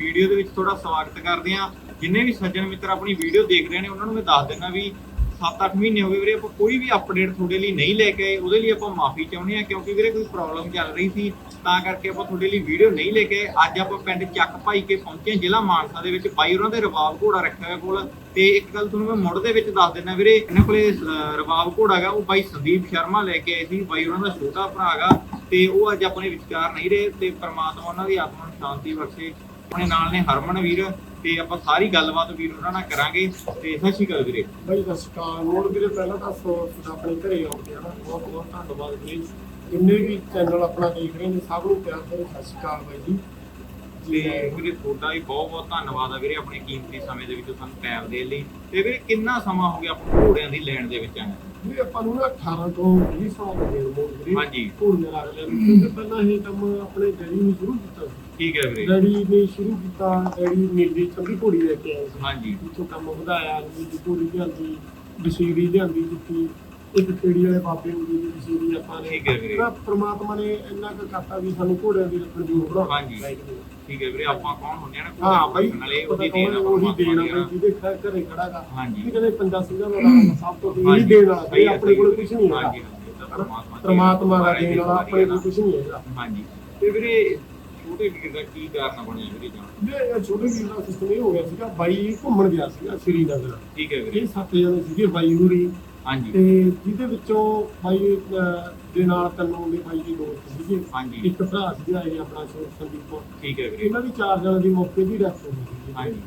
Video ਦੇ ਵਿੱਚ ਤੁਹਾਡਾ ਸਵਾਗਤ ਕਰਦੇ ਹਾਂ। ਜਿੰਨੇ ਵੀ ਸੱਜਣ ਮਿੱਤਰ ਆਪਣੀ ਵੀਡੀਓ ਦੇਖ ਰਹੇ ਨੇ ਉਹਨਾਂ ਨੂੰ ਮੈਂ ਦੱਸ ਦਿੰਦਾ ਵੀ 7-8 ਮਹੀਨੇ ਹੋ ਗਏ ਵੀਰੇ ਆਪਾਂ ਕੋਈ ਵੀ ਅਪਡੇਟ ਤੁਹਾਡੇ ਲਈ ਨਹੀਂ ਲੈ ਕੇ ਆਏ ਉਹਦੇ ਲਈ ਆਪਾਂ ਮਾਫੀ ਚਾਹੁੰਦੇ ਹਾਂ ਕਿਉਂਕਿ ਵੀਰੇ ਕੋਈ ਪ੍ਰੋਬਲਮ ਚੱਲ ਰਹੀ ਸੀ ਤਾਂ ਕਰਕੇ ਆਪਾਂ ਤੁਹਾਡੇ ਲਈ ਵੀਡੀਓ ਨਹੀਂ ਲੈ ਕੇ ਅੱਜ ਆਪਾਂ ਪਿੰਡ ਚੱਕ ਭਾਈ ਕੇ ਪਹੁੰਚੇ ਹਾਂ, ਜ਼ਿਲ੍ਹਾ ਮਾਨਸਾ ਦੇ ਵਿੱਚ। ਬਾਈ ਉਹਨਾਂ ਦੇ ਰਵਾਬ ਘੋੜਾ ਰੱਖਿਆ ਹੋਇਆ ਕੋਲ। ਤੇ ਇੱਕ ਗੱਲ ਤੁਹਾਨੂੰ ਮੈਂ ਮੁੜ ਦੇ ਵਿੱਚ ਦੱਸ ਦਿੰਦਾ ਵੀਰੇ ਇਹਨਾਂ ਕੋਲੇ ਅਹ, ਰਵਾਬ ਘੋੜਾ ਹੈਗਾ ਉਹ ਬਾਈ ਸੰਦੀਪ ਸ਼ਰਮਾ ਲੈ ਕੇ ਆਏ ਸੀ ਬਾਈ ਉਹਨਾਂ ਦਾ ਛੋਟਾ ਭਰਾ ਹੈਗਾ। ਤੇ ਉਹ ਅੱਜ ਆਪਣੇ ਵਿਚਕਾਰ ਨਹੀਂ ਰਹੇ ਤੇ ਪ੍ਰਮਾਤਮਾ ਉਹਨਾਂ ਦੀ ਆਤਮਾ ਨੂੰ ਸ਼ਾਂਤੀ ਬਖਸ਼ੇ। ਆਪਣੇ ਨਾਲ ਨੇ ਹਰਮਨ ਵੀਰ ਤੇ ਆਪਾਂ ਸਾਰੀ ਗੱਲਬਾਤ ਵੀਰ ਉਹਨਾਂ ਨਾਲ ਕਰਾਂਗੇ ਤੇ ਸਤਿ ਸ਼੍ਰੀ ਅਕਾਲ ਵੀਰੇ। ਬਈ ਸਤਿ ਸ਼੍ਰੀ ਅਕਾਲ। ਮੋੜ ਵੀਰੇ ਪਹਿਲਾਂ ਤਾਂ ਤੁਹਾਡਾ ਆਪਣੇ ਘਰੇ ਆਉਂਦੇ ਆ ਬਹੁਤ ਬਹੁਤ ਧੰਨਵਾਦ ਵੀਰੇ। ਜਿੰਨੇ ਵੀ ਚੈਨਲ ਆਪਣਾ ਦੇਖ ਰਹੇ ਨੇ ਸਭ ਨੂੰ ਪਿਆਰ ਭਰੀ ਸਤਿ ਸ਼੍ਰੀ ਅਕਾਲ ਬਾਈ ਜੀ। ਤੇ ਵੀਰੇ ਤੁਹਾਡਾ ਵੀ ਬਹੁਤ ਬਹੁਤ ਧੰਨਵਾਦ ਆ ਵੀਰੇ ਆਪਣੇ ਕੀਮਤੀ ਸਮੇਂ ਦੇ ਵਿੱਚ ਸਾਨੂੰ ਟਾਈਮ ਦੇਣ ਲਈ। ਤੇ ਵੀਰੇ ਕਿੰਨਾ ਸਮਾਂ ਹੋ ਗਿਆ ਆਪਾਂ ਘੋੜਿਆਂ ਦੀ ਲੈਣ ਦੇ ਵਿੱਚ ਆਏ? ਵੀ ਆਪਾਂ ਨੂੰ ਨਾ 18 ਤੋਂ 20 ਸਾਲ ਹੋ ਗਏ ਹਾਂਜੀ। ਘੋੜੀਆਂ ਲਿਆ ਕਿਉਂਕਿ ਪਹਿਲਾਂ ਇਹ ਕੰਮ ਆਪਣੇ ਡੈਡੀ ਨੇ ਸ਼ੁਰੂ ਕੀਤਾ ਸੀ। ਠੀਕ ਹੈ ਵੀਰੇ? ਡੈਡੀ ਨੇ ਸ਼ੁਰੂ ਕੀਤਾ ਡੈਡੀ ਨੀਲੀ ਚੰਗੀ ਘੋੜੀ ਲੈ ਕੇ ਆਏ ਸੀ। ਹਾਂਜੀ। ਵਿੱਚੋਂ ਕੰਮ ਵਧਾਇਆ ਨੀਲੀ ਘੋੜੀ ਲਿਆਂਦੀ ਬਸ਼ੀਰੀ ਲਿਆਂਦੀ ਜਿੱਤੀ ਇੱਕ ਖੇੜੀ ਵਾਲੇ ਬਾਬੇ ਨੂੰ ਦੀ ਬਸ਼ੀਰੀ ਆਪਾਂ ਨੇ ਠੀਕ ਹੈ ਵੀਰੇ। ਪ੍ਰਮਾਤਮਾ ਨੇ ਇੰਨਾ ਕੁ ਕਰਤਾ ਵੀ ਸਾਨੂੰ ਘੋੜਿਆਂ ਦੀ ਰੱਖਣ ਦੀ ਬਣਾਉਣਾ ਹਾਂਜੀ। ਠੀਕ ਹੈ ਵੀਰੇ ਆਪਾਂ ਕੌਣ ਹੁੰਦੇ ਆ ਨਾ? ਹਾਂ ਬਾਈ ਨਾਲੇ ਉਹਦੀ ਦੇਣ ਉਹੀ ਦੇਣ ਬਾਈ ਜਿਹਦੇ ਘਰ ਘਰੇ ਖੜਾ ਗਾ ਹਾਂਜੀ। ਵੀ ਕਹਿੰਦੇ ਪੰਜਾ ਸਿੰਘਾਂ ਦਾ ਰਾਜਾ ਸਭ ਤੋਂ ਇਹੀ ਹਾਂਜੀ। ਦੇਣ ਵਾਲਾ ਆਪਣੇ ਕੋਲ ਕੁਝ ਨਹੀਂ ਹੈ। ਹਾਂਜੀ, ਪਰਮਾਤਮਾ ਦੀ ਦੇਣ ਵਾਲਾ ਆਪਣੇ ਕੋਲ ਕੁਝ ਨਹੀਂ ਹੈਗਾ। ਹਾਂਜੀ। ਤੇ ਵੀਰੇ ਛੋਟੇ ਵੀਰ ਦਾ ਕੀ ਕਾਰਨ ਬਣਿਆ ਵੀਰੇ ਜਾਣ ਜੇ ਇਹ ਛੋਟੇ ਵੀਰ ਦਾ ਸਿਸਟਮ ਇਹ ਹੋ ਗਿਆ ਸੀਗਾ ਬਾਈ ਘੁੰਮਣ ਗਿਆ ਸੀਗਾ ਸ੍ਰੀਨਗਰ ਠੀਕ ਹੈ ਵੀਰੇ। ਇਹ ਸੱਤ ਜਣੇ ਸੀਗੇ ਬਾਈ ਨੂਰੀ ਹਾਂਜੀ। ਤੇ ਜਿਹਦੇ ਵਿੱਚੋਂ ਬਾਈ ਅਹ, ਦੇ ਨਾਲ ਤੰਨੂ ਦੇ ਬਾਈ ਦੇ ਦੋਸਤ ਸੀਗੇ। ਹਾਂਜੀ। ਇੱਕ ਭਰਾ ਸੀਗਾ ਇਹ ਆਪਣਾ ਸ਼ੋਰ ਸੰਦੀਪ ਕੌਰ। ਠੀਕ ਹੈ ਵੀਰੇ। ਇਹਨਾਂ ਦੀ ਚਾਰ ਜਣਾਂ ਦੀ ਮੌਕੇ ਦੀ ਡੈਥ ਹੋ ਗਈ ਸੀ। ਹਾਂਜੀ।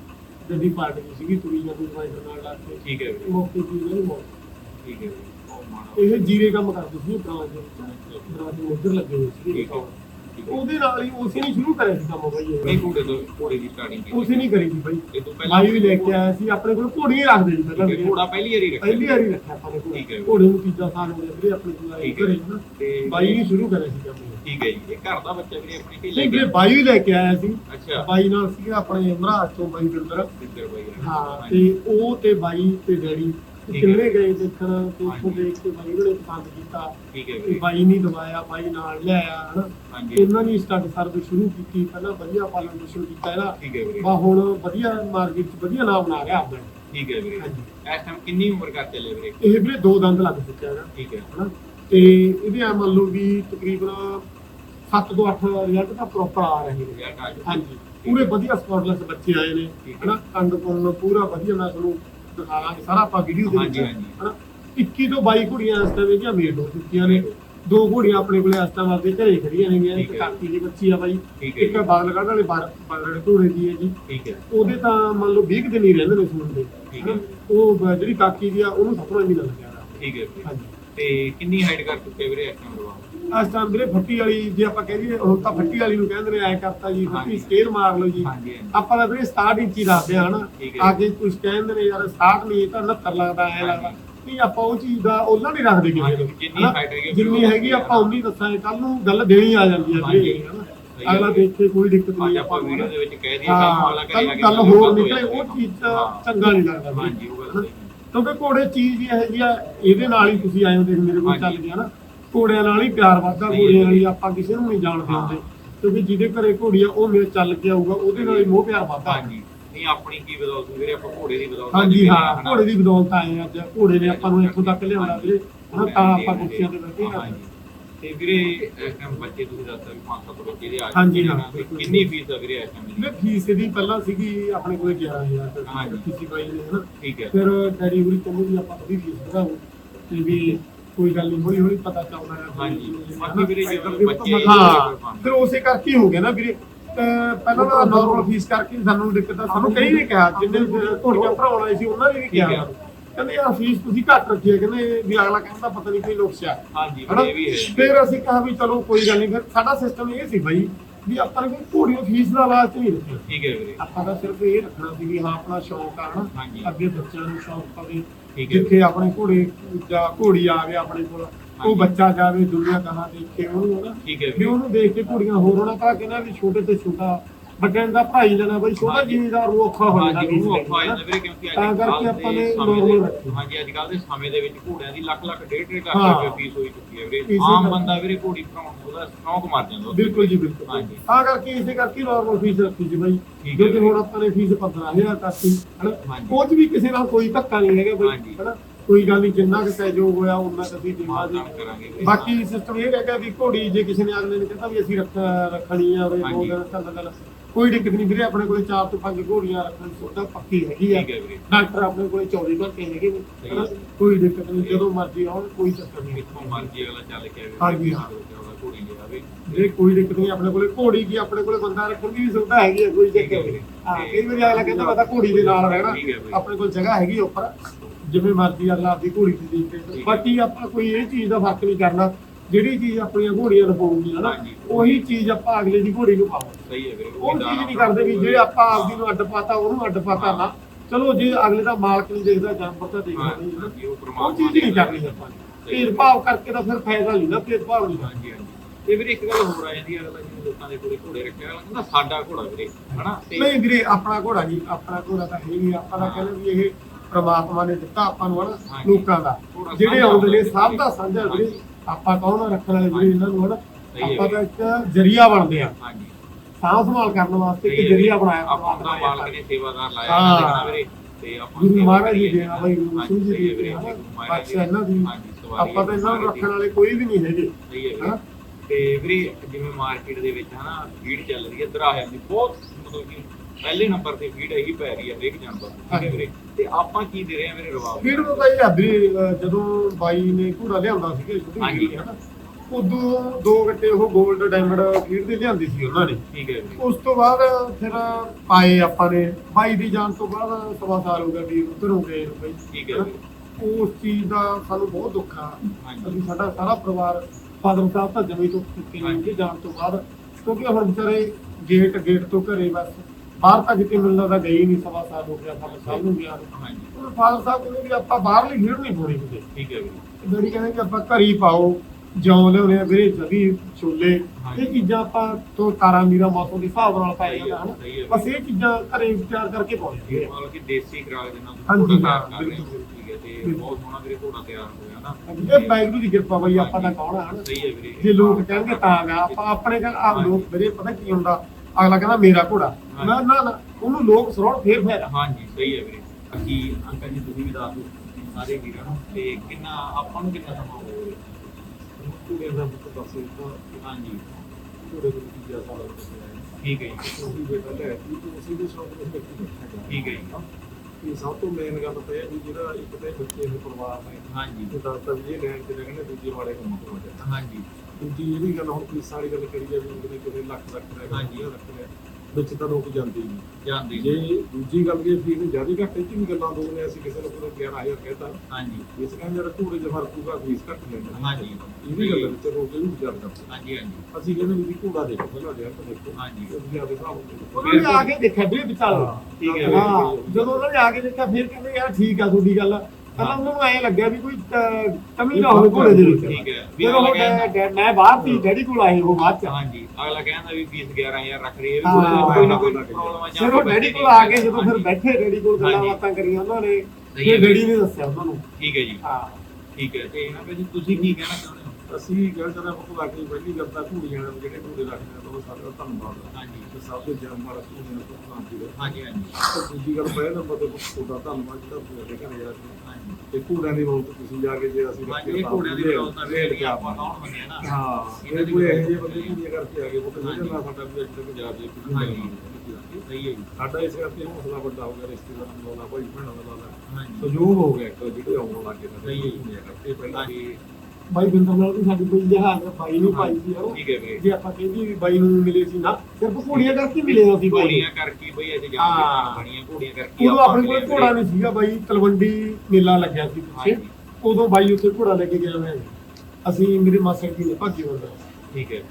ਗੱਡੀ ਪਾਰਟ ਸੀਗੀ ਤੁਰੀ ਜਾਂਦੀ ਡਰਾਈਵਰ ਨਾਲ ਲੱਗ ਕੇ। ਠੀਕ ਹੈ ਵੀਰੇ। ਮੌਕੇ ਦੀ ਦੀ ਮੌਤ। ਠੀਕ ਹੈ ਵੀਰੇ। ਬਹੁਤ ਇਹ ਜੀਰੇ ਕੰਮ ਕਰਦੇ ਸੀ ਬ੍ਰਾਂਚ ਦੇ ਵਿੱਚ। ਬ੍ਰਾਂਚ ਦੇ ਉੱਧਰ ਲੱਗੇ ਹੋਏ ਹੈ ਠੀਕ ਹੈ। ਉਹਦੇ ਨਾਲ ਹੀ ਉਸੇ ਨੇ ਸ਼ੁਰੂ ਕਰਿਆ ਸੀ ਕੰਮ ਬਾਈ ਨਹੀਂ ਇਹ ਘੋੜੇ ਤੋਂ ਘੋੜੇ ਦੀ ਸਟਾਰਟਿੰਗ ਕੀਤੀ ਉਸੇ ਨਹੀਂ ਕਰੀ ਸੀ ਬਾਈ ਇਹ ਤੋਂ ਪਹਿਲਾਂ ਬਾਈ ਵੀ ਲੈ ਕੇ ਆਇਆ ਸੀ ਆਪਣੇ ਕੋਲ ਘੋੜੀਆਂ ਹੀ ਰੱਖਦੇ ਸੀ ਪਹਿਲਾਂ ਠੀਕ ਹੈ, ਘੋੜਾ ਪਹਿਲੀ ਵਾਰੀ ਰੱਖਿਆ ਪਹਿਲੀ ਵਾਰੀ ਰੱਖਿਆ ਆਪਾਂ ਨੇ ਠੀਕ ਹੈ। ਘੋੜੇ ਘੋੜੇ ਨੂੰ ਤੀਜਾ ਸਾਲ ਹੋ ਗਿਆ ਵੀਰੇ ਆਪਣੇ ਕੋਲ ਆਏ ਠੀਕ ਹੈ। ਘਰੇ ਨਾ ਤੇ ਬਾਈ ਨੇ ਸ਼ੁਰੂ ਕਰਿਆ ਸੀ ਕੰਮ। ਠੀਕ ਹੈ ਜੀ ਇਹ ਘਰ ਦਾ ਬੱਚਾ ਵੀਰੇ ਆਪਣੇ ਕੇ ਲੈ ਨਹੀਂ ਵੀਰੇ ਬਾਈ ਵੀ ਲੈ ਕੇ ਆਇਆ ਸੀ ਅੱਛਾ ਬਾਈ ਨਾਲ ਸੀਗਾ ਆਪਣੇ ਮਹਾਰਾਜ ਤੋਂ ਬਾਈ ਬਿੰਦਰ ਸਿੱਧਰ ਬਾਈ। ਹਾਂ। ਤੇ ਉਹ ਤੇ ਬਾਈ ਤੇ ਡੈਡੀ। ਕਿੰਨੇ ਗਏ ਦੇਖਣ ਤੇ ਉੱਥੋਂ। ਦੇਖ ਕੇ ਬਾਈ ਉਹਨੇ ਪਸੰਦ ਕੀਤਾ। ਠੀਕ ਹੈ ਵੀਰੇ। ਬਾਈ ਨਹੀਂ ਦਵਾਇਆ ਬਾਈ ਨਾਲ ਲਿਆਇਆ ਹਨਾ। ਹਾਂਜੀ। ਇਹਨਾਂ ਨੇ ਸਟੱਡ ਸਰਵਿਸ ਸ਼ੁਰੂ ਕੀਤੀ ਪਹਿਲਾਂ ਵਧੀਆ ਪਾਲਣ ਪੋਸ਼ਣ ਕੀਤਾ ਇਹਦਾ। ਠੀਕ ਹੈ ਵੀਰੇ। ਬਾ ਹੁਣ ਵਧੀਆ ਮਾਰਕੀਟ 'ਚ ਵਧੀਆ ਨਾਮ ਬਣਾ ਰਿਹਾ ਆਪਦਾ ਠੀਕ ਹੈ ਵੀਰੇ। ਹਾਂਜੀ। ਇਸ ਟਾਈਮ ਕਿੰਨੀ ਉਮਰ ਕਰ ਚੱਲੇ ਵੀਰੇ? ਇਹ ਵੀਰੇ ਦੋ ਦੰਦ ਲੱਗ ਚੁੱਕਿਆ ਹੈਗਾ ਠੀਕ ਹੈ। ਹਨਾ। ਤੇ ਇਹਦੇ ਆ ਮੰਨ ਲਓ ਵੀ ਤਕਰੀਬਨ 7 ਤੋਂ 8 ਰਿਜ਼ਲਟ ਤਾਂ ਪ੍ਰੋਪਰ ਆ ਰਹੇ ਨੇ। ਹਾਂਜੀ। ਪੂਰੇ ਵਧੀਆ ਸਪੌਟਲੈਸ ਬੱਚੇ ਆਏ ਨੇ ਠੀਕ ਹੈ। ਹਨਾ। ਕੰਡ ਪੁੰਨ ਪੂਰਾ ਵਧੀਆ ਮੈਂ ਤੁਹਾਨੂੰ ਦਿਖਾਵਾਂਗੇ ਸਾਰਾ ਆਪਾਂ ਵੀਡੀਓ ਦੇ ਵਿੱਚ ਹਾਂਜੀ, ਹਾਂਜੀ। ਹਨਾ 21 ਤੋਂ 22 ਘੋੜੀਆਂ ਇਸ ਟਾਈਮ ਇਹਦੀਆਂ ਮੇਡ ਹੋ ਚੁੱਕੀਆਂ ਨੇ ਦੋ ਘੋੜੀਆਂ ਆਪਣੇ ਕੋਲੇ ਇਸ ਟਾਈਮ ਆਪਦੇ ਘਰੇ ਖੜੀਆਂ ਨੇਗੀਆਂ ਇੱਕ ਠੀਕ ਹੈ। ਕਾਕੀ ਦੀ ਬੱਚੀ ਆ ਬਾਈ ਠੀਕ ਹੈ ਇੱਕ ਜੀ। ਬਾਗਲਗੜ੍ਹ ਵਾਲੇ ਬਾਗਲਗੜ੍ਹ ਘੋੜੇ ਦੀ ਹੈ ਜੀ ਠੀਕ ਹੈ ਉਹਦੇ ਤਾਂ ਮੰਨ ਲਓ 20 ਕੁ ਦਿਨ ਹੀ ਰਹਿੰਦੇ ਨੇ ਸੂਣ ਦੇ ਠੀਕ ਹੈ। ਹਨਾ? ਉਹ ਬ- ਜਿਹੜੀ ਕਾਕੀ ਦੀ ਆ ਉਹਨੂੰ ਸਤਰੋਂ ਮਹੀਨਾ ਲੱਗਿਆ ਹੋਇਆ। ਠੀਕ ਹੈ ਵੀਰੇ ਹਾਂਜੀ ਤੇ ਕਿੰਨੀ ਹਾਈਟ ਕਰ ਚੁੱਕੇ ਵੀਰੇ ਇਸ ਟਾਈਮ ਇਸ ਟਾਈਮ ਵੀਰੇ ਫੱਟੀ ਵਾਲੀ ਜੇ ਆਪਾਂ ਕਹਿ ਦਈਏ ਹੁਣ ਤਾਂ ਫੱਟੀ ਵਾਲੀ ਨੂੰ ਕਹਿੰਦੇ ਨੇ ਐ ਕਰਤਾ ਜੀ। ਫੱਟੀ ਸਕੇਲ ਮਾਰ ਲਓ ਜੀ ਆਪਾਂ ਤਾਂ ਵੀਰੇ 67 ਇੰਚ ਹੀ ਰੱਖਦੇ ਆ ਹਨਾ ਹੈ। ਅੱਗੇ ਕੁਝ ਕਹਿੰਦੇ ਨੇ ਯਾਰ 67 ਨਹੀਂ ਤਾਂ 69 ਲੱਗਦਾ ਐ ਲੱਗਦਾ ਨਹੀਂ ਆਪਾਂ ਉਹ ਚੀਜ਼ ਦਾ ਉਹਨਾਂ ਨਹੀਂ ਰੱਖਦੇ ਕਿਸੇ ਜਿੰਨੀ ਹੈਗੀ ਆ, ਜਿੰਨੀ ਉਹ ਹੈਗੀ ਆਪਾਂ ਹਾਂ। ਉਨੀ ਦੱਸਾਂਗੇ ਕੱਲ ਨੂੰ ਗੱਲ ਦੇਣੀ ਆ ਜਾਂਦੀ ਹੈ ਵੀਰੇ। ਹਨਾ ਹੈ ਅਗਲਾ। ਦੇਖ ਕੇ ਕੋਈ ਦਿੱਕਤ ਨਹੀਂ ਆਪਾਂ ਵੀਡੀਓ ਦੇ ਵਿੱਚ ਕਹਿ ਦਈਏ ਹਾਂ ਕੰਮ ਵਾਲਾ ਕਰੇ ਕੱਲ ਕੱਲ ਹੋਰ ਨਿਕਲੇ ਉਹ ਚੀਜ਼ ਚੰਗਾ ਨਹੀਂ ਲੱਗਦਾ। ਹਾਂਜੀ ਉਹ ਗੱਲ ਹੈ। ਕਿਉਂਕਿ ਘੋੜੇ ਚੀਜ਼ ਹੀ ਇਹੋ ਆ ਇਹਦੇ ਨਾਲ ਹੀ ਤੁਸੀਂ ਆਏ ਹੋ ਦੇਖ ਮੇਰੇ ਕੋਲ ਚੱਲ। ਗਿਆ ਨਾ ਘੋੜਿਆਂ ਨਾਲ ਹੀ ਪਿਆਰ ਵੱਧਦਾ ਘੋੜਿਆਂ ਨਾਲ ਹੀ। ਆਪਾਂ ਕਿਸੇ ਨੂੰ ਨਹੀਂ ਜਾਣਦੇ। ਹੁੰਦੇ ਕਿਉਂਕਿ ਜਿਹਦੇ ਘਰੇ ਘੋੜੀ ਆ ਉਹ ਮੇਰੇ ਚੱਲ ਕੇ ਆਊਗਾ ਉਹਦੇ ਨਾਲ ਹੀ ਮੋਹ ਪਿਆਰ ਵੱਧਦਾ ਹਾਂਜੀ ਨਹੀਂ ਆਪਣੀ ਕੀ ਬਦੌਲਤ ਵੀਰੇ ਆਪਾਂ ਘੋੜੇ ਦੀ ਬਦੌਲਤ ਹਾਂਜੀ ਹਾਂ। ਘੋੜੇ ਦੀ ਬਦੌਲਤ ਆਏ ਅੱਜ ਘੋੜੇ ਨੇ ਆਪਾਂ ਨੂੰ ਇੱਥੋਂ ਤੱਕ ਲਿਆਉਂਦਾ ਵੀਰੇ ਹਨਾ ਤਾਂ ਆਪਾਂ ਕੁਰਸੀਆਂ ਤੇ ਬੈਠੇ ਹਾਂ ਹਾਂਜੀ। ਤੇ ਵੀਰੇ ਟਾਈਮ ਬੱਚੇ ਤੁਸੀਂ ਦੱਸਦਾ ਵੀ 500 ਬੱਚੇ ਦੇ ਆ ਹਾਂਜੀ, ਹਾਂ। ਕਿੰਨੀ ਫੀਸ ਆ ਵੀਰੇ ਇਸ ਟਾਈਮ ਵੀਰੇ ਫੀਸ ਇਹਦੀ ਪਹਿਲਾਂ ਸੀਗੀ ਆਪਣੇ ਕੋਲੇ 11000 ਹਾਂਜੀ। ਕਿਸੇ ਬਾਈ ਨੇ ਹਨਾ ਠੀਕ ਹੈ ਫਿਰ ਡੈਡੀ ਹੋਰੀ ਕਹਿੰਦੇ ਵੀ ਆਪਾਂ ਥੋੜੀ ਫੀਸ ਵਧਾਓ ਤੇ ਵੀ ਕੋਈ ਗੱਲ ਨਹੀਂ ਹੌਲੀ ਹੌਲੀ ਪਤਾ ਚੱਲਦਾ ਹੈ। ਹਾਂਜੀ। ਬਾਕੀ ਵੀਰੇ ਜਦੋਂ ਬੱਚੇ- ਹਾਂ। ਫਿਰ ਉਸੇ ਕਰਕੇ ਹੀ ਹੋ ਗਿਆ ਨਾ ਵੀਰੇ। ਪਹਿਲਾਂ ਤਾਂ ਨਾਰਮਲ ਫੀਸ ਕਰਕੇ ਸਾਨੂੰ ਦਿੱਕਤ ਆ। ਸਾਨੂੰ ਕਈ ਨੇ ਕਿਹਾ ਜਿੰਨੇ ਘੋੜੀਆਂ ਭਰਾਉਣ ਆਏ ਸੀ ਉਹਨਾਂ ਨੇ ਵੀ। ਕਿਹਾ। ਕਹਿੰਦੇ ਯਾਰ ਫੀਸ ਤੁਸੀਂ ਘੱਟ ਰੱਖੀ ਹੈ ਕਹਿੰਦੇ ਵੀ ਅਗਲਾ ਕਹਿੰਦਾ ਪਤਾ ਨਹੀਂ ਕੋਈ ਲੋਕ ਸਿਆ ਹਾਂਜੀ ਹਨਾ? ਵੀਰੇ ਇਹ ਵੀ ਹੈ। ਫਿਰ ਅਸੀਂ ਕਿਹਾ ਵੀ ਚਲੋ ਕੋਈ ਗੱਲ ਨਹੀਂ। ਫਿਰ ਸਾਡਾ ਸਿਸਟਮ ਇਹ ਸੀ ਬਈ ਵੀ ਆਪਾਂ ਨੇ ਘੋੜੀ ਦੀ ਫੀਸ ਦਾ ਲਾਲਚ ਨਹੀਂ ਰੱਖਿਆ ਠੀਕ ਹੈ ਵੀਰੇ। ਆਪਾਂ ਦਾ ਸਿਰਫ ਇਹ ਰੱਖਣਾ ਸੀ ਵੀ ਹਾਂ ਆਪਣਾ ਸ਼ੌਂਕ ਆ ਹਨਾ। ਅੱਗੇ ਬੱਚਿਆਂ ਨੂੰ ਸ਼ੌਂਕ ਪਵੇ। ਠੀਕ ਹੈ। ਜਿੱਥੇ ਆਪਣੇ ਘੋੜੇ ਜਾਂ ਘੋੜੀ ਆਵੇ ਆਪਣੇ ਕੋਲ ਉਹ ਹਾਂਜੀ। ਬੱਚਾ ਜਾਵੇ ਦੁਨੀਆ ਕਹਾਂ ਦੇਖੇ ਉਹਨੂੰ ਹਨਾ ਠੀਕ ਹੈ ਵੀ ਵੀਰੇ ਉਹਨੂੰ ਦੇਖ ਕੇ ਘੋੜੀਆਂ ਹੋਰ ਹੋਣਾ ਤਾਂ ਕਹਿੰਦਾ ਵੀ ਛੋਟੇ ਤੇ ਛੋਟਾ ਵੱਡਿਆਂ ਦਾ ਭਾਈ ਲੈਣਾ ਬਈ ਛੋਟਾ। ਜ਼ਿਮੀਦਾਰ ਉਹ ਔਖਾ ਹੋ ਜਾਂਦਾ ਹਾਂਜੀ ਉਹ ਔਖਾ ਹੋ। ਜਾਂਦਾ ਵੀਰੇ ਕਿਉਂਕਿ ਅੱਜ ਤਾਂ ਕਰਕੇ ਕੱਲ੍ਹ ਆਪਾਂ ਦੇ ਨੇ ਦੇ। ਹਾਂਜੀ ਅੱਜ ਕੱਲ ਦੇ ਸਮੇਂ ਦੇ ਵਿੱਚ ਘੋੜਿਆਂ ਦੀ ਲੱਖ ਲੱਖ ਡੇਢ ਡੇਢ ਲੱਖ। ਰੁਪਏ ਫੀਸ ਹੋਈ ਚੁੱਕੀ ਹੈ ਵੀਰੇ ਆਮ ਬੰਦਾ ਵੀਰੇ ਘੋੜੀ ਭਰਾਉਣ ਉਹਦਾ ਸ਼ੌਂਕ ਮਰ ਜਾਂਦਾ। ਬਿਲਕੁਲ ਜੀ ਬਿਲਕੁਲ ਹਾਂਜੀ। ਤਾਂ ਕਰਕੇ ਇਸੇ ਕਰਕੇ ਨਾਰਮਲ ਫੀਸ ਰੱਖੀ ਬਾਈ ਜੋ ਹੈ ਕਿ ਵੀਰੇ। ਹੁਣ ਆਪਾਂ ਨੇ ਫੀਸ 15000 ਕਰਤੀ ਹਨਾ ਹਾਂਜੀ। ਉਹ 'ਚ ਵੀ ਕਿਸੇ ਨਾਲ ਕੋਈ ਧੱਕਾ ਨਹੀਂ ਹੈਗਾ। ਬਈ ਹਨਾ ਕੋਈ ਗੱਲ ਨਹੀਂ ਜਿੰਨਾ ਕਿ ਸਹਿਯੋਗ ਹੋਇਆ ਉਹਨਾਂ ਕੁ ਅਸੀਂ ਹਾਂ, ਦੇਵਾਂਗੇ ਕੰਮ ਕਰਾਂਗੇ ਵੀਰੇ। ਬਾਕੀ ਸਿਸਟਮ ਇਹ ਹੈਗਾ ਵੀ ਘੋੜੀ ਜੇ ਕਿਸੇ ਨੇ ਅਗਲੇ ਨੇ ਕਹਿੰਦਾ ਵੀ ਅਸੀਂ ਰੱਖ ਰੱਖਣੀ ਆ ਉਹ ਦੋ। ਦਿਨ ਚੱਲ ਗੱਲ ਕੋਈ ਦਿੱਕਤ ਨਹੀਂ ਵੀਰੇ ਆਪਣੇ ਕੋਲੇ 4 ਤੋਂ 5 ਘੋੜੀਆਂ ਰੱਖਣ ਦੀ ਸੁਵਿਧਾ ਪੱਕੀ ਹੈਗੀ ਆ ਠੀਕ ਹੈ ਵੀਰੇ ਡਾਕਟਰ ਆਪਣੇ ਕੋਲੇ 24 ਘੰਟੇ ਹੈਗੇ ਨੇ ਸਹੀ ਹਨਾ? ਹੈ। ਕੋਈ ਦਿੱਕਤ ਨਹੀਂ ਜਦੋਂ ਮਰਜ਼ੀ ਆਉਣ ਕੋਈ ਚੱਕਰ ਨਹੀਂ ਕਿੱਥੋਂ ਮਰਜ਼ੀ ਅਗਲਾ ਚੱਲ ਕੇ ਆਵੇ ਹਾਂਜੀ, ਹਾਂ। ਉਹਦਾ ਘੋੜੀ ਲੈ ਆਵੇ ਜੇ ਕੋਈ ਦਿੱਕਤ ਨਹੀਂ ਆਪਣੇ ਕੋਲੇ ਘੋੜੀ ਕੀ ਆਪਣੇ ਕੋਲੇ ਬੰਦਾ ਰੱਖਣ ਦੀ ਵੀ ਸੁਵਿਧਾ ਹੈਗੀ ਹੈ ਕੋਈ ਚੱਕਰ ਨਹੀਂ। ਹਾਂ ਕਈ ਵਾਰੀ ਅਗਲਾ ਕਹਿੰਦਾ ਮੈਂ ਤਾਂ ਘੋੜੀ ਦੇ ਨਾਲ ਰਹਿਣਾ ਠੀਕ ਹੈ ਵੀਰੇ। ਆਪਣੇ ਕੋਲ ਜਗ੍ਹਾ ਹੈਗੀ ਆ ਉੱਪਰ ਜਿਵੇਂ ਮਰਜ਼ੀ ਅਗਲਾ ਆਪਦੀ ਘੋੜੀ ਤੇ ਦੇਖ ਠੀਕ ਕੇ ਹੈ। ਬਾਕੀ ਆਪਾਂ ਕੋਈ ਇਹ ਚੀਜ਼ ਦਾ ਫ਼ਰਕ ਨਹੀਂ ਕਰਨਾ ਜਿਹੜੀ ਚੀਜ਼ ਆਪਣੀਆਂ ਘੋੜੀਆਂ ਨੂੰ ਪਾਉਗੀ ਹਨਾ ਹਾਂਜੀ। ਉਹੀ ਚੀਜ਼ ਆਪਾਂ ਅਗਲੇ ਦੀ ਘੋੜੀ ਨੂੰ ਪਾਵਾਂਗੇ ਸਹੀ ਹੈ ਵੀਰੇ ਉਹ ਚੀਜ਼ ਨਹੀਂ ਕਰਦੇ ਵੀ ਜੇ ਆਪਾਂ ਆਪਦੀ ਨੂੰ ਅੱਡ ਪਾਤਾ ਉਹਨੂੰ ਅੱਡ ਪਾਤਾ ਨਾ ਚਲੋ ਜੇ ਅਗਲੇ ਦਾ ਮਾਲਕ ਨਹੀਂ ਦੇਖਦਾ ਜਾਨਵਰ ਤਾਂ ਦੇਖਦਾ ਨਹੀਂ ਹੈ ਨਾ। ਉਹ ਚੀਜ਼ ਨਹੀਂ ਕਰਨੀ ਆਪਾਂ ਨੇ। ਭੇਦਭਾਵ ਕਰਕੇ ਤਾਂ ਫਿਰ ਫਾਇਦਾ ਨਹੀਂ ਨਾ ਭੇਦਭਾਵ ਨਹੀਂ ਕਰਨਾ। ਹਾਂਜੀ ਹਾਂਜੀ ਤੇ ਵੀਰੇ ਇੱਕ ਗੱਲ ਹੋਰ ਆ ਜਾਂਦੀ ਹੈ ਅਗਲਾ ਜਿਵੇਂ ਲੋਕਾਂ ਦੇ ਕੋਲੇ ਘੋੜੇ ਰੱਖਿਆ ਕਹਿੰਦਾ ਸਾਡਾ ਘੋੜਾ ਵੀਰੇ ਹਨਾ ਨਹੀਂ ਵੀਰੇ ਆਪਣਾ ਘੋੜਾ ਨਹੀਂ ਆਪਣਾ ਘੋੜਾ ਤਾਂ ਹੈ ਨਹੀਂ ਆਪਾਂ ਤਾਂ ਕਹਿੰਦੇ ਵੀ ਇਹ ਪ੍ਰਮਾਤਮਾ ਨੇ ਦਿੱਤਾ ਆਪਾਂ ਨੂੰ ਹਨਾ। ਲੋਕਾਂ ਦਾ ਜਿਹੜੇ ਆਉਂਦੇ ਨੇ ਸਭ ਦਾ ਸਾਂਝਾ ਵੀਰੇ। ਆਪਾਂ ਕੌਣ ਰੱਖਣ ਵਾਲੇ ਵੀਰੇ ਇਹਨਾਂ ਨੂੰ ਹਨਾ? ਆਪਾਂ ਤਾਂ ਇੱਕ ਜਰੀਆ ਬਣਦੇ ਆ। ਹਾਂਜੀ। ਸਾਂਭ ਸੰਭਾਲ ਕਰਨ ਵਾਸਤੇ ਇੱਕ ਜਰੀਆ। ਬਣਾਇਆ। ਆਪਾਂ ਦਾ ਮਾਲਕ ਨੇ ਸੇਵਾਦਾਰ ਲਾਇਆ ਹਾਂ। ਇਹਨਾਂ ਦੇ ਨਾਲ ਵੀਰੇ। ਤੇ ਆਪਾਂ ਗੁਰੂ ਮਹਾਰਾਜ ਜੀ। ਦੇਣਾ ਬਾਈ ਗੁਰੂ ਸਿੰਘ ਜੀ ਦੇ ਵੀਰੇ, ਇਹਨਾਂ ਦੀ। ਆਪਾਂ ਤਾਂ ਇਹਨਾਂ ਨੂੰ ਰੱਖਣ ਵਾਲੇ ਕੋਈ ਵੀ ਨਹੀਂ ਹੈਗੇ। ਸਹੀ ਹੈ ਵੀਰੇ। ਹਾਂ। ਤੇ ਵੀਰੇ ਜਿਵੇਂ ਮਾਰਕੀਟ ਦੇ ਵਿੱਚ ਹਨਾ ਫੀਡ ਚੱਲ ਰਹੀ ਹੈ ਦਰਾਹਿਆਂ ਦੀ ਬਹੁਤ ਮਤਲਬ ਕਿ ਪਹਿਲੇ ਨੰਬਰ ਤੇ ਫੀਡ ਹੈਗੀ ਪੈ ਰਹੀ ਹੈ ਹਰੇਕ ਜਾਨਵਰ ਨੂੰ, ਠੀਕ ਹੈ ਵੀਰੇ? ਤੇ ਆਪਾਂ ਕੀ ਦੇ ਰਹੇ ਹਾਂ ਵੀਰੇ ਰਵਾਬ ਫੀਡ ਨੂੰ ਤਾਂ ਇਹ ਆ ਵੀਰੇ ਅਹ ਜਦੋਂ ਬਾਈ ਨੇ ਘੋੜਾ ਲਿਆਂਦਾ ਛੋਟੀ ਹਾਂਜੀ। ਹਨਾ ਉਦੋਂ ਦੋ ਗੱਟੇ ਉਹ 골ਡ ਡਾਇਮੰਡ ਫੀਡ ਦੇ ਲਿਆਂਦੀ ਸੀ ਉਹਨਾਂ ਨੇ। ਠੀਕ ਹੈ ਵੀਰੇ ਉਸ ਤੋਂ ਬਾਅਦ ਫਿਰ ਪਾਏ ਆਪਾਂ ਨੇ ਬਾਈ ਦੀ ਜਾਣ ਤੋਂ ਬਾਅਦ ਸਵਾ ਸਾਲ ਹੋ ਗਿਆ ਵੀ ਉਧਰ ਹੋ ਗਏ ਨੂੰ ਬਈ ਠੀਕ ਹੈ ਉਸ ਚੀਜ਼ ਦਾ ਸਾਨੂੰ ਬਹੁਤ ਦੁੱਖ ਆ। ਹਾਂਜੀ। ਅਸੀਂ ਸਾਡਾ ਸਾਰਾ ਪਰਿਵਾਰ ਫਾਦਰ ਸਾਹਿਬ ਤਾਂ ਜਮੀ ਤੋਂ ਚੁੱਕੇ ਨੇ ਉਹਦੀ ਜਾਣ ਤੋਂ ਬਾਅਦ ਕਿਉਂਕਿ ਹੁਣ ਵਿਚਾਰੇ ਗੇਟ ਗੇਟ ਤੋਂ ਘਰੇ ਬਸ ਬਾਹਰ ਤੱਕ ਕਿਤੇ ਮਿਲਣਾ ਤਾਂ ਹੀ ਨਹੀਂ ਸਵਾ ਸਾਲ ਹੋ ਗਿਆ ਫਾਦਰ ਸਾਹਿਬ ਨੂੰ ਗਿਆ। ਹੁਣ ਫਾਦਰ ਸਾਹਿਬ ਕਹਿੰਦੇ ਵੀ ਆਪਾਂ ਬਾਹਰਲੀ ਖੇਡ ਨਹੀਂ ਪਾਉਣੀ ਕਿਤੇ ਠੀਕ ਹੈ ਵੀਰੇ। ਡੈਡੀ ਕਹਿੰਦੇ ਕਿ ਆਪਾਂ ਘਰ ਹੀ ਪਾਓ ਜੌਂ ਲਿਆਉਣੇ ਆ ਵੀਰੇ ਜਵੀ ਛੋਲੇ। ਇਹ ਚੀਜ਼ਾਂ ਆਪਾਂ ਤੋਂ ਤਾਰਾ ਮੀਰਾ ਮੌਸਮ ਦੇ ਹਿਸਾਬ ਨਾਲ ਹੈ, ਜਾਂਦਾ। ਹਨ ਬਸ ਇਹ ਚੀਜ਼ਾਂ ਘਰੇ ਤਿਆਰ ਕਰਕੇ ਪਾਉਂਦੇ ਇਹ ਮਤਲਬ ਕਿ ਦੇਸੀ ਖਰਾਕ ਦੇ ਨਾਲ ਹਾਂਜੀ, ਬਿਲਕੁਲ। ਠੀਕ ਹੈ ਤੇ। ਬਹੁਤ ਸੋਹਣਾ ਵੀਰੇ ਘੋੜਾ ਤਿਆਰ ਹੋਇਆ ਨਾ। ਇਹ ਵਾਹਿਗੁਰੂ ਦੀ ਕਿਰਪਾ ਬਈ ਆਪਾਂ ਦਾ ਕੌਣ ਆ ਹਨਾ? ਸਹੀ ਹੈ ਵੀਰੇ। ਜੇ ਲੋਕ ਕਹਿਣਗੇ ਤਾਂ ਗਾ ਆਪਾਂ ਆਪਣੇ ਘਰ ਆ ਲੋਕ ਵੀਰੇ ਪਤਾ ਕੀ ਹੁੰਦਾ? ਅਗਲਾ ਕਹਿੰਦਾ ਮੇਰਾ ਘੋੜਾ। ਮੈਂ ਨਾ ਨਾ ਉਹਨੂੰ ਲੋਕ ਸਰੋੜ ਫੇਰ ਫੇਰ ਹਾਂਜੀ ਸਹੀ ਹੈ ਵੀਰੇ। ਬਾਕੀ ਅੰਕਲ ਜੀ ਤੁਸੀਂ ਵੀ ਦੱਸ ਦਿਓ। ਸਾਰੇ ਵੀਰਾਂ ਨੂੰ ਤੇ ਕਿੰਨਾ ਆਪਾਂ ਨੂੰ ਕਿੰਨਾ ਸਮਾਂ ਹੋ ਗਿਆ? ਪੂਰੇ ਦਾ ਮੁੱਖ ਦੱਸੇ ਤਾਂ ਹਾਂਜੀ। ਪੂਰੇ ਦੇ ਵਿੱਚ ਜ਼ਿਆਦਾ ਸਾਲ ਲੱਗਦੇ ਠੀਕ ਹੈ ਜੀ। ਉਹੀ ਬੇਟਾ ਲੈ ਕਿ ਉਸੇ ਦੇ ਸ਼ੌਕ ਦੇ ਵਿੱਚ ਬੈਠਾ ਗਿਆ ਠੀਕ ਹੈ ਜੀ। ਇਹ ਸਭ ਤੋਂ ਮੇਨ ਗੱਲ ਤਾਂ ਇਹ ਵੀ ਜਿਹੜਾ ਇੱਕ ਤੇ ਬੱਚੇ ਦੇ ਪਰਿਵਾਰ ਨੇ ਹਾਂਜੀ। ਇਹ ਦੱਸਦਾ ਵੀ ਇਹ ਲੈਣ ਤੇ ਲੱਗਣੇ ਦੂਜੇ ਵਾਲੇ ਕੰਮ ਕਰਵਾ ਜਾਂਦਾ ਹਾਂਜੀ। ਦੂਜੀ ਇਹ ਵੀ ਗੱਲ ਹੁਣ ਵਾਲੀ ਗੱਲ ਕਰੀ ਜਾਵੇ ਉਹਨੇ ਕਿਤੇ ਲੱਖ ਲੱਖ ਦਾ ਹਾਂਜੀ। ਰੱਖ ਲਿਆ ਵਿੱਚ ਤਾਂ ਲੋਕ ਜਾਂਦੇ ਹੀ ਨਹੀਂ। ਜਾਂਦੇ ਜੇ ਜੀ। ਦੂਜੀ ਗੱਲ ਜੇ ਫੀਸ ਜ਼ਿਆਦਾ ਘੱਟ ਇਹ ਵੀ ਗੱਲਾਂ ਦੋ ਨੇ ਅਸੀਂ ਕਿਸੇ ਨੂੰ ਕੋਈ 11000 ਕਹਿਤਾ ਹਾਂਜੀ। ਇਸ ਕਹਿੰਦੇ ਜਰਾ ਘੋੜੇ ਦੇ ਫ਼ਰਕ ਹੋਊਗਾ ਫੀਸ ਘੱਟ ਲੈਂਦੇ ਹਾਂਜੀ। ਇਹ ਵੀ ਗੱਲ ਵਿੱਚ ਲੋਕ ਇਹ ਵੀ ਵਿਚਾਰ ਕਰਦੇ ਹਾਂਜੀ ਹਾਂਜੀ। ਅਸੀਂ ਕਹਿੰਦੇ ਵੀ ਘੋੜਾ ਦੇਖੋ ਪਹਿਲਾਂ ਲਿਆ ਤਾਂ ਦੇਖੋ ਹਾਂਜੀ। ਤੁਸੀਂ ਆਪਦੇ ਹਿਸਾਬ ਉਹਨਾਂ ਨੇ ਆ ਕੇ ਦੇਖਿਆ ਵੀਰੇ ਵਿਚਾਲ ਠੀਕ ਹੈ। ਹਾਂ ਜਦੋਂ ਉਹਨਾਂ ਨੇ ਆ ਕੇ ਦੇਖਿਆ ਫਿਰ ਕਹਿੰਦੇ ਯਾਰ ਠੀਕ ਆ ਤੁਹਾਡੀ ਗੱਲ। ਪਹਿਲਾਂ ਉਹਨਾਂ ਨੂੰ ਐਂ ਲੱਗਿਆ ਵੀ ਕੋਈ ਕਮੀ ਨਾ ਹੋਵੇ ਘੋੜੇ ਦੇ ਵਿੱਚ। ਠੀਕ ਹੈ। ਵੀ ਫਿਰ ਉਹ ਅਗਲਾ ਕਹਿੰਦਾ ਡੈ- ਡੈ- ਮੈਂ ਬਾਹਰ ਸੀ ਡੈਡੀ ਕੋਲ ਆਏ ਉਹ ਬਾਅਦ ਚ। ਹਾਂਜੀ ਅਗਲਾ ਕਹਿੰਦਾ ਵੀ ਫੀਸ 11000 ਰੱਖ ਰਹੀ ਹੈ ਵੀ। ਕੋਈ ਨਾ ਕੋਈ ਪ੍ਰੋਬਲਮ ਆ ਫਿਰ ਉਹ ਡੈਡੀ ਕੋਲ ਆ ਕੇ ਜਦੋਂ ਫਿਰ ਬੈਠੇ ਡੈਡੀ ਕੋਲ ਗੱਲਾਂ ਹਾਂਜੀ। ਬਾਤਾਂ ਕਰੀਆਂ ਉਹਨਾਂ ਨੇ ਹੈ ਫਿਰ ਡੈਡੀ ਨੇ ਦੱਸਿਆ ਉਹਨਾਂ ਨੂੰ। ਠੀਕ ਹੈ ਜੀ। ਹਾਂ। ਠੀਕ ਹੈ ਤੇ ਅੰਕਲ ਜੀ ਤੁਸੀਂ ਕੀ ਕਹਿਣਾ ਚਾਹੁੰਦੇ ਹੋ ਅਸੀਂ ਗੱਲ ਜਰਾ ਬੁੱਕ ਲਾ ਕੇ ਪਹਿਲੀ ਗੱਲ ਤਾਂ ਘੋੜੀਆਂ ਨੂੰ ਜਿਹੜੇ ਘੋੜੇ ਰੱਖਦੇ ਨੇ ਉਹ ਸਾਡਾ ਧੰਨਵਾਦ। ਹੈ ਹਾਂਜੀ। ਤੇ ਸਭ ਤੋਂ ਜਨਮ ਵਾਲਾ ਘੋੜੀਆਂ ਨੂੰ ਧੰਨਵਾਦ ਜੀ ਹਾਂਜੀ ਹਾਂਜੀ। ਤੇ ਦੂਜੀ ਗੱਲ ਪਹਿਲੇ ਨੰਬਰ ਤੇ ਤੁਹਾਡਾ ਧੰਨਵਾਦ ਜਿਹੜਾ ਤੁਹਾਡੇ ਘਰੇ ਹਾਂਜੀ। ਤੇ ਘੋੜਿਆਂ ਦੀ ਮੌਤ ਤੁਸੀਂ ਜਾ ਕੇ ਜੇ ਅਸੀਂ ਹਾਂਜੀ ਇਹ ਘੋੜਿਆਂ ਦੀ ਨਾਲ ਵੇਖ ਕੇ ਆਪਾਂ ਕੌਣ ਹੁੰਦੇ ਆ ਨਾ ਹਾਂ ਇਹ ਦੀ ਕੋਈ ਇਹੋ ਜਿਹੇ ਬੰਦੇ ਘੋੜੀਆਂ ਕਰਕੇ ਆ ਗਏ ਉਹ ਤੇ ਹਾਂਜੀ। ਜਿਹੜਾ ਸਾਡਾ ਵੀ ਤੱਕ ਜਾ ਕੇ ਹਾਂਜੀ। ਸਹੀ ਹੈ ਸਾਡਾ ਇਸ ਕਰਕੇ ਹੌਸਲਾ ਵੱਡਾ ਹੋ ਗਿਆ ਰਿਸ਼ਤੇਦਾਰਾਂ ਨੂੰ ਲਾਉਣਾ ਭਾਈ ਭੈਣਾਂ ਦਾ ਹਾਂਜੀ। ਸਹਿਯੋਗ ਹੋ ਗਿਆ ਇੱਕ ਜਿਹੜੇ ਆਉਣ ਲੱਗੇ ਨੇ ਸਹੀ ਹੈ। ਕਰਕੇ। ਪਹਿਲਾਂ ਵੀ ਬਾਈ ਬਿੰਦਰ ਨਾਲ ਵੀ ਸਾਡੀ ਕੋਈ ਜਹਾਜ਼ ਬਾਈ ਨੂੰ ਪਾਈ ਸੀ ਯਾਰ ਠੀਕ ਹੈ ਵੀਰੇ। ਜੇ ਆਪਾਂ ਕਹਿੰਦੇ ਵੀ ਬਾਈ ਨੂੰ ਮਿਲੇ ਸੀ ਨਾ ਸਿਰਫ ਘੋੜੀਆਂ ਕਰਕੇ ਮਿਲੇ ਅਸੀਂ ਬਾਈ। ਘੋੜੀਆਂ ਕਰਕੇ ਬਈ ਅੱਜ ਜਾ। ਕੇ ਬਣੀਆਂ ਘੋੜੀਆਂ ਕਰਕੇ ਉਦੋਂ ਆਪਾਂ ਆਪਣੇ ਕੋਲ ਘੋੜਾ ਨਹੀਂ ਸੀਗਾ ਬਾਈ ਤਲਵੰਡੀ ਮੇਲਾ ਲੱਗਿਆ ਸੀ ਪਿੱਛੇ। ਉਦੋਂ ਬਾਈ ਉੱਥੇ ਘੋੜਾ ਲੈ ਕੇ ਗਿਆ ਮੈਂ। ਅਸੀਂ ਮੇਰੇ ਮਾਸੜ ਜੀ ਨੇ ਭਾਗੀ ਹੁੰਦਾ ਠੀਕ ਹੈ।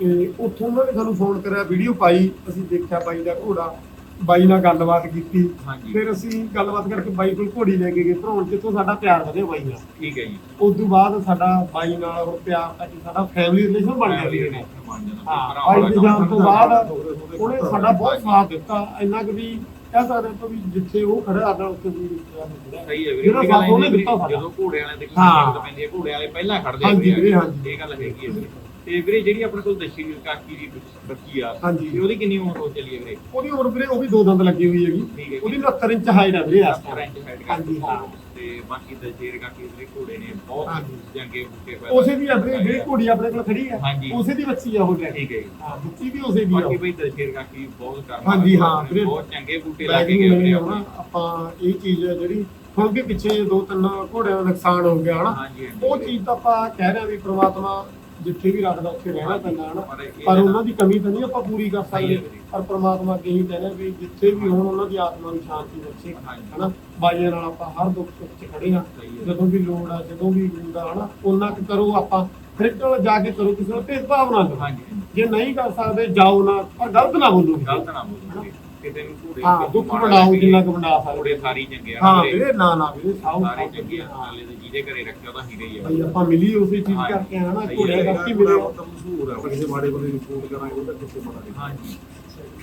ਤੇ ਉੱਥੋਂ ਉਹਨਾਂ ਨੇ ਸਾਨੂੰ ਫੋਨ ਕਰਿਆ ਵੀਡੀਓ ਪਾਈ ਅਸੀਂ ਦੇਖਿਆ ਬਾਈ ਦਾ ਘੋੜਾ। ਬਾਈ ਨਾਲ ਗੱਲਬਾਤ ਕੀਤੀ। ਹਾਂਜੀ। ਫਿਰ ਅਸੀਂ ਗੱਲਬਾਤ ਕਰਕੇ ਬਾਈ ਕੋਲ ਘੋੜੀ ਲੈ ਕੇ ਗਏ। ਭਰਾਉਣ ਜਿੱਥੋਂ ਸਾਡਾ ਪਿਆਰ ਵਧਿਆ ਬਾਈ ਨਾਲ। ਠੀਕ ਹੈ ਜੀ। ਉਸ ਤੋਂ ਬਾਅਦ ਸਾਡਾ ਬਾਈ ਨਾਲ ਹੁਣ ਪਿਆਰ ਤੱਕ ਸਾਡਾ ਫੈਮਿਲੀ ਰਿਲੇਸ਼ਨ ਬਣ ਗਿਆ। ਵੀਰੇ ਨਾਲ ਬਣ ਜਾਣਾ ਹਾਂ ਕੰਮ ਤੋਂ ਬਾਅਦ ਉਹਨੇ ਸਾਡਾ ਬਹੁਤ ਸਾਥ ਦਿੱਤਾ। ਇੰਨਾ ਕਿ ਵੀ ਕਹਿ ਸਕਦੇ ਹਾਂ ਵੀ ਜਿੱਥੇ ਉਹ ਖੜਾ ਆਗਾ ਉੱਥੇ ਵੀ ਸਹੀ ਹੈ ਵੀਰੇ ਜਿਹੜਾ ਸਾਥ ਉਹਨੇ ਦਿੱਤਾ ਸਾਡਾ। ਜਦੋਂ ਘੋੜੇ ਵਾਲੇ ਦੇ ਹਾਂ। ਪੈਂਦੀ ਹੈ ਘੋੜੇ ਵਾਲੇ ਪਹਿਲਾਂ ਖੜਦੇ ਹਾਂਜੀ ਵੀਰੇ, ਹਾਂਜੀ। ਇਹ ਗੱਲ ਹੈਗੀ ਹੈ ਵੀਰੇ। ਤੇ ਵੀਰੇ ਜਿਹੜੀ ਆਪਣੇ ਕੋਲ ਦਸ਼ੀ ਕਾਕੀ ਦੀ ਬੱਚੀ ਆ ਹਾਂਜੀ। ਤੇ ਉਹਦੀ ਕਿੰਨੀ ਉਮਰ ਹੋ ਚੱਲੀ ਹੈ ਵੀਰੇ ਉਹਦੀ ਉਮਰ ਵੀਰੇ ਉਹ ਵੀ ਦੋ ਦੰਦ ਲੱਗੀ ਹੋਈ ਹੈਗੀ ਠੀਕ ਹੈ ਜੀ। ਉਹਦੀ 69 ਇੰਚ ਹਾਈਟ ਹੈ ਵੀਰੇ ਇਸ ਫਰੈਂਚ time। ਸਾਈਡ ਹਾਂਜੀ ਹਾਂ ਤੇ ਬਾਕੀ ਦਸ਼ੇਰ ਕਾਕੀ ਦੇ ਘੋੜੇ ਨੇ ਬਹੁਤ ਹਾਂਜੀ। ਚੰਗੇ ਬੂਟੇ ਪੈ ਉਸੇ ਦੀ ਆਪਣੇ ਜਿਹੜੀ ਘੋੜੀ ਆਪਣੇ ਕੋਲ ਖੜੀ ਹੈ ਹਾਂਜੀ। ਉਸੇ ਦੀ ਬੱਚੀ ਆ ਉਹ ਲੈ ਠੀਕ ਹੈ ਜੀ ਹਾਂ ਬੱਚੀ ਵੀ ਉਸੇ ਦੀ ਆ ਬਾਕੀ ਬਈ ਦਸ਼ੇਰ ਕਾਕੀ ਬਹੁਤ ਕਰਮ ਹਾਂਜੀ, ਹਾਂ, ਆਪਣੇ ਵੀਰੇ। ਬਹੁਤ ਚੰਗੇ ਬੂਟੇ ਲਾ ਕੇ ਬੈਗ ਗਏ ਨੂੰ ਵੀਰੇ ਹਨਾ ਆਪਾਂ ਇਹ ਚੀਜ਼ ਹੈ ਜਿਹੜੀ ਹੁਣ ਵੀ ਪਿੱਛੇ ਦੋ ਤਿੰਨ ਘੋੜਿਆਂ ਦਾ ਨੁਕਸਾਨ ਹੋ ਗਿਆ ਹਨਾ ਹਾਂਜੀ ਹਾਂਜੀ ਉਹ। ਚੀਜ਼ ਤਾਂ ਆਪਾਂ ਕਹਿ ਰਹੇ ਹਾਂ ਵੀ ਪ੍ਰਮਾਤਮਾ ਜਿੱਥੇ ਵੀ ਰੱਖਦਾ ਉੱਥੇ ਰਹਿਣਾ ਪੈਂਦਾ ਹਨਾ? ਪਰ ਉਹਨਾਂ ਦੀ ਕਮੀ ਤਾਂ ਨਹੀਂ ਆਪਾਂ ਪੂਰੀ ਕਰ ਸਕਦੇ। ਪਰ ਪ੍ਰਮਾਤਮਾ ਅੱਗੇ ਹੀ ਕਹਿੰਦੇ ਵੀ ਜਿੱਥੇ ਵੀ ਹੋਣ ਉਹਨਾਂ ਦੀ ਆਤਮਾ ਨੂੰ ਸ਼ਾਂਤੀ ਬਖਸ਼ੇ। ਹਨਾ? ਬਾਈਆਂ ਨਾਲ ਆਪਾਂ ਹਰ ਦੁੱਖ ਸੁੱਖ 'ਚ ਖੜੇ ਹਾਂ। ਜਦੋਂ ਵੀ ਲੋੜ ਆ ਜਦੋਂ ਵੀ ਹੁੰਦਾ ਹਨਾ? ਉਹਨਾਂ ਕੁ ਕਰੋ ਆਪਾਂ। ਫਿਰ ਕੋਲ ਜਾ ਕੇ ਕਰੋ ਕਿਸੇ ਨਾਲ ਭੇਦਭਾਵ ਨਾ ਕਰੋ। ਜੇ ਨਹੀਂ ਕਰ ਸਕਦੇ ਜਾਓ ਨਾ ਪਰ ਗਲਤ ਨਾ ਬੋਲੋ। ਗਲਤ। ਨਾ ਬੋਲੋ। ਕਿਤੇ ਨੂੰ ਹਾਂ ਨੂੰ ਦੁੱਖ ਲੱਗੇ। ਜਿੰਨਾ ਕੁ ਘੋੜੇ ਸਕਦੇ ਸਾਰੀ ਚੰਗੇ ਆ ਹਾਂ ਵੀਰੇ। ਨਾ ਨਾ ਵੀਰੇ ਸਾਊ ਸਾਰੇ ਚੰਗੇ ਆ ਨਾਲੇ ਜਿਹਦੇ ਘਰੇ ਰੱਖਿਆ ਉਹਦਾ ਹੀਰੇ ਹੀ ਆ ਭਾਈ ਆਪਾਂ ਮਿਲੀ ਉਸੇ ਚੀਜ਼। ਕਰਕੇ ਘੋੜਿਆਂ ਹੈ। ਕਰਕੇ ਮਿਲੇ ਮਸ਼ਹੂਰ ਆਪਾਂ ਕਿਸੇ ਮਾੜੇ ਬੰਦੇ ਨੂੰ ਫੋਨ ਕਰਾਂਗੇ ਉਹਦਾ ਪਤਾ ਨਹੀਂ ਹਾਂਜੀ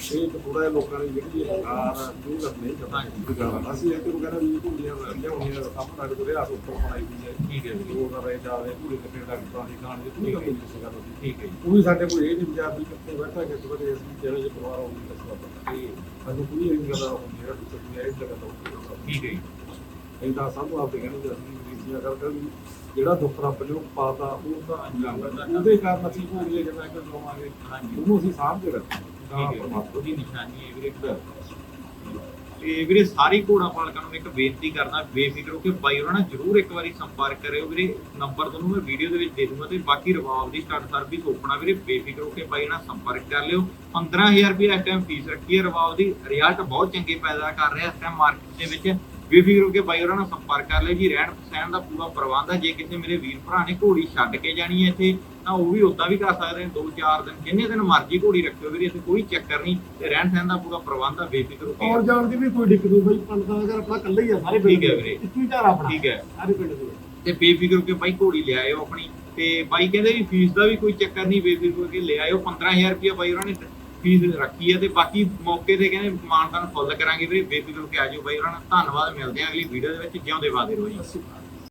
ਇਹ ਥੋੜਾ ਜਿਹਾ ਲੋਕਾਂ ਦੀ ਜਿਹੜੀ ਹੰਕਾਰ ਦੂਰ ਕਰਨੀ ਚਾਹੀਦੀ ਕੋਈ ਗੱਲ ਅਸੀਂ ਇਹ ਤੋਂ ਕਹਿੰਦੇ ਵੀ ਕੁੜੀਆਂ ਲਿਆਉਣੀਆਂ ਸਭ ਨਾਲ ਕੋਲੇ ਆ ਉੱਪਰ ਬਣਾਈ ਹੋਈ ਹੈ। ਠੀਕ ਹੈ ਵੀਰੇ ਉਹ ਕਰ ਰਹੇ ਜਾ ਰਹੇ ਕੁੜੀ ਕੱਟੇ ਦਾ ਪੁਰਾਣੀ ਕਹਾਣੀ ਦੀ ਕੋਈ ਗੱਲ ਨਹੀਂ ਕਿਸੇ ਗੱਲ ਦੀ ਠੀਕ ਹੈ ਜੀ। ਉਹ ਵੀ ਸਾਡੇ ਕੋਲ ਇਹ ਨਹੀਂ ਵਿਚਾਰ ਵੀ ਕਿੱਥੇ ਬੈਠਾ ਕਿ ਤੁਹਾਡੇ ਅਸੀਂ ਜਿਹੜੇ ਪਰਿਵਾਰ ਆਪਾਂ ਤੇ ਸਾਨੂੰ ਕੋਈ ਇਹ ਗੱਲ ਹੁੰਦੀ ਹੈ ਕਿ ਤੁਸੀਂ ਇਹ ਜਗ੍ਹਾ ਤੋਂ ਠੀਕ ਹੈ ਜੀ। ਇਹਦਾ ਸਭ ਨੂੰ ਆਪਦੇ ਕਹਿੰਦੇ ਅਸੀਂ ਰੀਸੀਆਂ ਕਰ ਕਰ ਵੀ ਜਿਹੜਾ ਦੁੱਖ ਰੱਬ ਨੇ ਉਹ ਪਾਤਾ ਉਹ ਤਾਂ ਉਹਦੇ ਕਾਰਨ ਅਸੀਂ ਭੋਗੀਏ ਜਿਵੇਂ ਕਿ ਲੋਵਾਂਗੇ ਉਹਨੂੰ ਅਸੀਂ ਸਾਂਭ ਕੇ ਰੱਖਾਂਗੇ ਉਹਦੀ ਨਿਸ਼ਾਨੀ ਹੈ ਵੀਰੇ ਤੇ। ਵੀਰੇ ਸਾਰੀ ਘੋੜਾ ਪਾਲਕਾਂ ਨੂੰ ਇੱਕ ਬੇਨਤੀ ਕਰਦਾ, ਬੇਫਿਕਰ ਹੋ ਕੇ ਬਾਈ ਉਹਨਾਂ ਨਾਲ ਜਰੂਰ ਇੱਕ ਵਾਰੀ ਸੰਪਰਕ ਕਰਿਓ ਵੀਰੇ। ਨੰਬਰ ਤੁਹਾਨੂੰ ਮੈਂ ਵੀਡੀਓ ਦੇ ਵਿੱਚ ਦੇ ਦੂੰਗਾ ਤੇ ਬਾਕੀ ਰਵਾਬ ਦੀ ਸਟਾਰਟ ਸਰਵਿਸ ਓਪਨ ਆ ਵੀਰੇ, ਬੇਫਿਕਰ ਹੋ ਕੇ ਬਾਈ ਨਾਲ ਸੰਪਰਕ ਕਰ ਲਿਓ। 15000 ਰੁਪਏ ਇਸ ਟਾਈਮ ਫੀਸ ਰੱਖੀ ਹੈ ਰਵਾਬ ਦੀ। ਰਿਜ਼ਲਟ ਬਹੁਤ ਚੰਗੇ ਪੈਦਾ ਕਰ ਰਿਹਾ ਇਸ ਟਾਈਮ ਮਾਰਕੀਟ ਦੇ ਵਿੱਚ। ਬੇਫਿਕਰ ਹੋ ਕੇ ਬਾਈ ਉਹਨਾਂ ਨਾਲ ਸੰਪਰਕ ਕਰ ਲਿਓ ਜੀ ਰਹਿਣ ਸਹਿਣ ਦਾ ਪੂਰਾ ਪ੍ਰਬੰਧ ਹੈ ਜੇ ਕਿਸੇ ਮੇਰੇ ਵੀਰ ਭਰਾ ਨੇ ਘੋੜੀ ਛੱਡ ਕੇ ਜਾਣੀ ਹੈ ਇੱਥੇ ਤਾਂ ਉਹ ਵੀ ਉਦਾਂ ਵੀ ਕਰ ਸਕਦੇ ਨੇ। 2-4 ਦਿਨ ਜਿੰਨੇ ਦਿਨ ਮਰਜ਼ੀ ਘੋੜੀ ਰੱਖਿਓ ਵੀਰੇ ਇੱਥੇ ਕੋਈ ਚੱਕਰ ਨਹੀਂ। ਤੇ ਰਹਿਣ ਸਹਿਣ ਦਾ ਪੂਰਾ ਪ੍ਰਬੰਧ ਹੈ ਬੇਫਿਕਰ ਹੋ ਕੇ ਔਰ ਜਾਣ ਦੀ ਵੀ ਕੋਈ ਦਿੱਕਤ ਨਹੀਂ ਬਾਈ ਪੰਡਤਾਂ ਦਾ ਘਰ ਆਪਣਾ ਇਕੱਲਾ ਹੀ ਆ ਸਾਰੇ ਠੀਕ ਹੈ ਵੀਰੇ। ਇੱਕੋ ਹੀ ਘਰ ਆਪਣਾ। ਠੀਕ ਹੈ। ਸਾਰੇ ਪਿੰਡ ਦੇ। ਤੇ ਬੇਫਿਕਰ ਹੋ ਕੇ ਬਾਈ ਘੋੜੀ ਲੈ ਆਇਓ ਆਪਣੀ। ਤੇ ਬਾਈ ਕਹਿੰਦੇ ਵੀ ਫੀਸ ਦਾ ਵੀ ਕੋਈ ਚੱਕਰ ਨਹੀਂ ਬੇਫਿਕਰ ਹੋ ਕੇ ਲੈ ਆਇਓ। 15000 ਰੁਪਏ ਬਾਈ ਉਹਨਾਂ ਨੇ ਫੀਸ ਰੱਖੀ ਹੈ ਤੇ ਬਾਕੀ ਮੌਕੇ ਤੇ ਕਹਿੰਦੇ ਮਾਨਤਾਨ ਫੁੱਲ ਕਰਾਂਗੇ ਵੀਰੇ। ਬੇਫਿਕਰ ਹੋ ਕੇ ਆਜੋ ਬਾਈ, ਉਹਨਾਂ ਨੂੰ ਧੰਨਵਾਦ ਮਿਲਦੇ ਹਾਂ ਅਗਲੀ ਵੀਡੀਓ ਦੇ ਵਿੱਚ, ਜਿਉਂਦੇ ਵਾਦੇ ਰਹੋ ਜੀ।